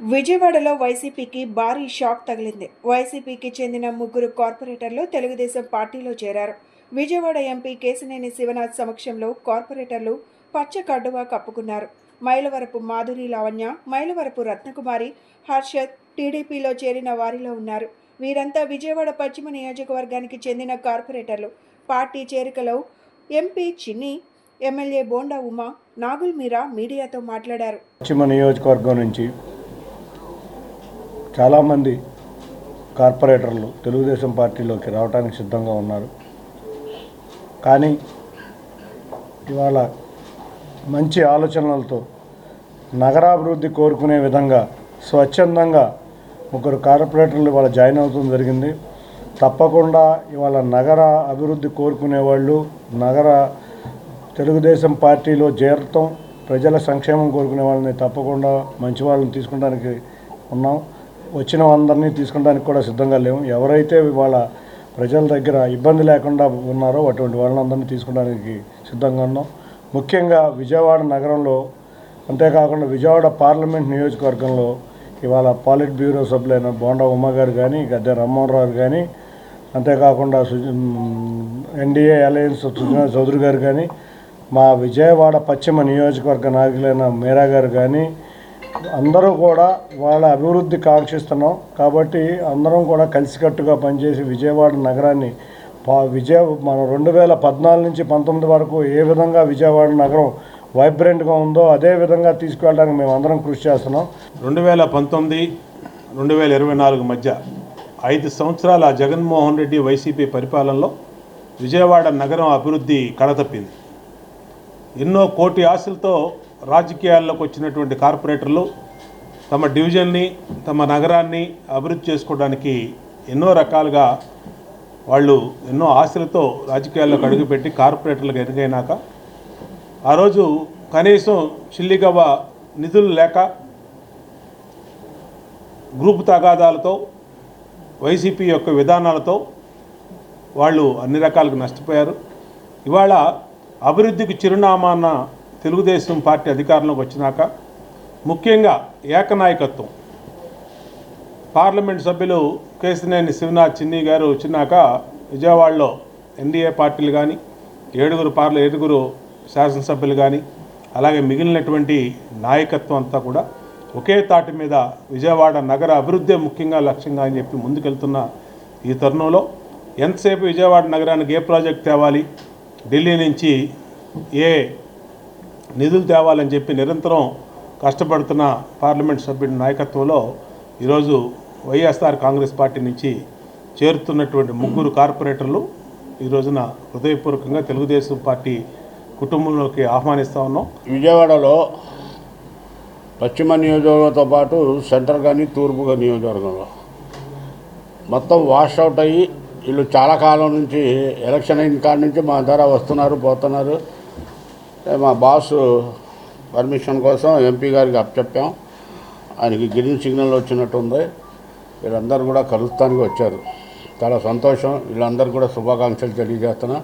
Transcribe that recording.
విజయవాడలో వైసీపీకి భారీ షాక్ తగిలింది. వైసీపీకి చెందిన ముగ్గురు కార్పొరేటర్లు తెలుగుదేశం పార్టీలో చేరారు. విజయవాడ ఎంపీ కేశినేని శివనాథ్ సమక్షంలో కార్పొరేటర్లు పచ్చ కడ్డువా కప్పుకున్నారు. మైలవరపు మాధురి లావణ్య మైలవరపు రత్నకుమారి హర్షత్ టీడీపీలో చేరిన వారిలో ఉన్నారు. వీరంతా విజయవాడ పశ్చిమ నియోజకవర్గానికి చెందిన కార్పొరేటర్లు. పార్టీ చేరికలో ఎంపీ చిన్ని ఎమ్మెల్యే బోండా ఉమా నాగుల్ మీరా మీడియాతో మాట్లాడారు. పశ్చిమ నియోజకవర్గం నుంచి చాలామంది కార్పొరేటర్లు తెలుగుదేశం పార్టీలోకి రావడానికి సిద్ధంగా ఉన్నారు. కానీ ఇవాళ మంచి ఆలోచనలతో నగరాభివృద్ధి కోరుకునే విధంగా స్వచ్ఛందంగా ముగ్గురు కార్పొరేటర్లు ఇవాళ జాయిన్ అవుతుంది జరిగింది. తప్పకుండా ఇవాళ నగర అభివృద్ధి కోరుకునే వాళ్ళు నగర తెలుగుదేశం పార్టీలో చేరటం ప్రజల సంక్షేమం కోరుకునే వాళ్ళని తప్పకుండా మంచి వాళ్ళని తీసుకుంటానికి ఉన్నాం. వచ్చిన అందరినీ తీసుకోవడానికి కూడా సిద్ధంగా లేము. ఎవరైతే వాళ్ళ ప్రజల దగ్గర ఇబ్బంది లేకుండా ఉన్నారో అటువంటి వాళ్ళందరినీ తీసుకోవడానికి సిద్ధంగా ఉన్నాం. ముఖ్యంగా విజయవాడ నగరంలో అంతేకాకుండా విజయవాడ పార్లమెంట్ నియోజకవర్గంలో ఇవాళ పాలిట్ బ్యూరో సభ్యులైన బోండా ఉమ్మగారు కానీ గద్దె రామ్మోహన్ కానీ అంతేకాకుండా ఎన్డీఏ అలయన్స్ సుజనా చౌదరి గారు కానీ మా విజయవాడ పశ్చిమ నియోజకవర్గ నాయకులైన మీరా గారు కానీ అందరూ కూడా వాళ్ళ అభివృద్ధి కాంక్షిస్తున్నాం. కాబట్టి అందరం కూడా కలిసికట్టుగా పనిచేసి విజయవాడ నగరాన్ని పా విజయ మన రెండు వేల పద్నాలుగు నుంచి పంతొమ్మిది వరకు ఏ విధంగా విజయవాడ నగరం వైబ్రెంట్గా ఉందో అదే విధంగా తీసుకెళ్ళడానికి మేము అందరం కృషి చేస్తున్నాం. రెండు వేల పంతొమ్మిది రెండు వేల ఇరవై నాలుగు మధ్య ఐదు సంవత్సరాల జగన్మోహన్ రెడ్డి వైసీపీ పరిపాలనలో విజయవాడ నగరం అభివృద్ధి కడతప్పింది. ఎన్నో కోటి ఆశలతో రాజకీయాల్లోకి వచ్చినటువంటి కార్పొరేటర్లు తమ డివిజన్ని తమ నగరాన్ని అభివృద్ధి చేసుకోవడానికి ఎన్నో రకాలుగా వాళ్ళు ఎన్నో ఆశలతో రాజకీయాల్లోకి అడుగుపెట్టి కార్పొరేటర్లకు ఎదుగైనాక ఆ రోజు కనీసం చిల్లిగవ్వ నిధులు లేక గ్రూప్ తగాదాలతో వైసీపీ యొక్క విధానాలతో వాళ్ళు అన్ని రకాలకు నష్టపోయారు. ఇవాళ అభివృద్ధికి చిరునామాన్న తెలుగుదేశం పార్టీ అధికారంలోకి వచ్చినాక ముఖ్యంగా ఏకనాయకత్వం. పార్లమెంట్ సభ్యులు కేసినేని శివనాథ్ చిన్ని గారు వచ్చినాక విజయవాడలో ఎన్డీఏ పార్టీలు కానీ ఏడుగురు పార్ల ఏడుగురు శాసనసభ్యులు కానీ అలాగే మిగిలినటువంటి నాయకత్వం అంతా కూడా ఒకే తాటి మీద విజయవాడ నగర అభివృద్ధి ముఖ్యంగా లక్ష్యంగా అని చెప్పి ముందుకెళ్తున్న ఈ తరుణంలో ఎంతసేపు విజయవాడ నగరానికి ఏ ప్రాజెక్ట్ తేవాలి ఢిల్లీ నుంచి ఏ నిధులు తేవాలని చెప్పి నిరంతరం కష్టపడుతున్న పార్లమెంట్ సభ్యుడి నాయకత్వంలో ఈరోజు వైఎస్ఆర్ కాంగ్రెస్ పార్టీ నుంచి చేరుతున్నటువంటి ముగ్గురు కార్పొరేటర్లు ఈ రోజున హృదయపూర్వకంగా తెలుగుదేశం పార్టీ కుటుంబంలోకి ఆహ్వానిస్తూ ఉన్నాం. విజయవాడలో పశ్చిమ నియోజకవర్గంతో పాటు సెంటర్ కానీ తూర్పు నియోజకవర్గంలో మొత్తం వాష్ అవుట్ అయ్యి వీళ్ళు చాలా కాలం నుంచి ఎలక్షన్ అయిన కాడ నుంచి మా ధర వస్తున్నారు పోతున్నారు. మా బాస్ పర్మిషన్ కోసం ఎంపీ గారికి అప్పచెప్పాం. ఆయనకి గ్రీన్ సిగ్నల్ వచ్చినట్టు ఉంది వీళ్ళందరూ కూడా కలుస్తానికి వచ్చారు. చాలా సంతోషం. వీళ్ళందరూ కూడా శుభాకాంక్షలు తెలియజేస్తున్నా.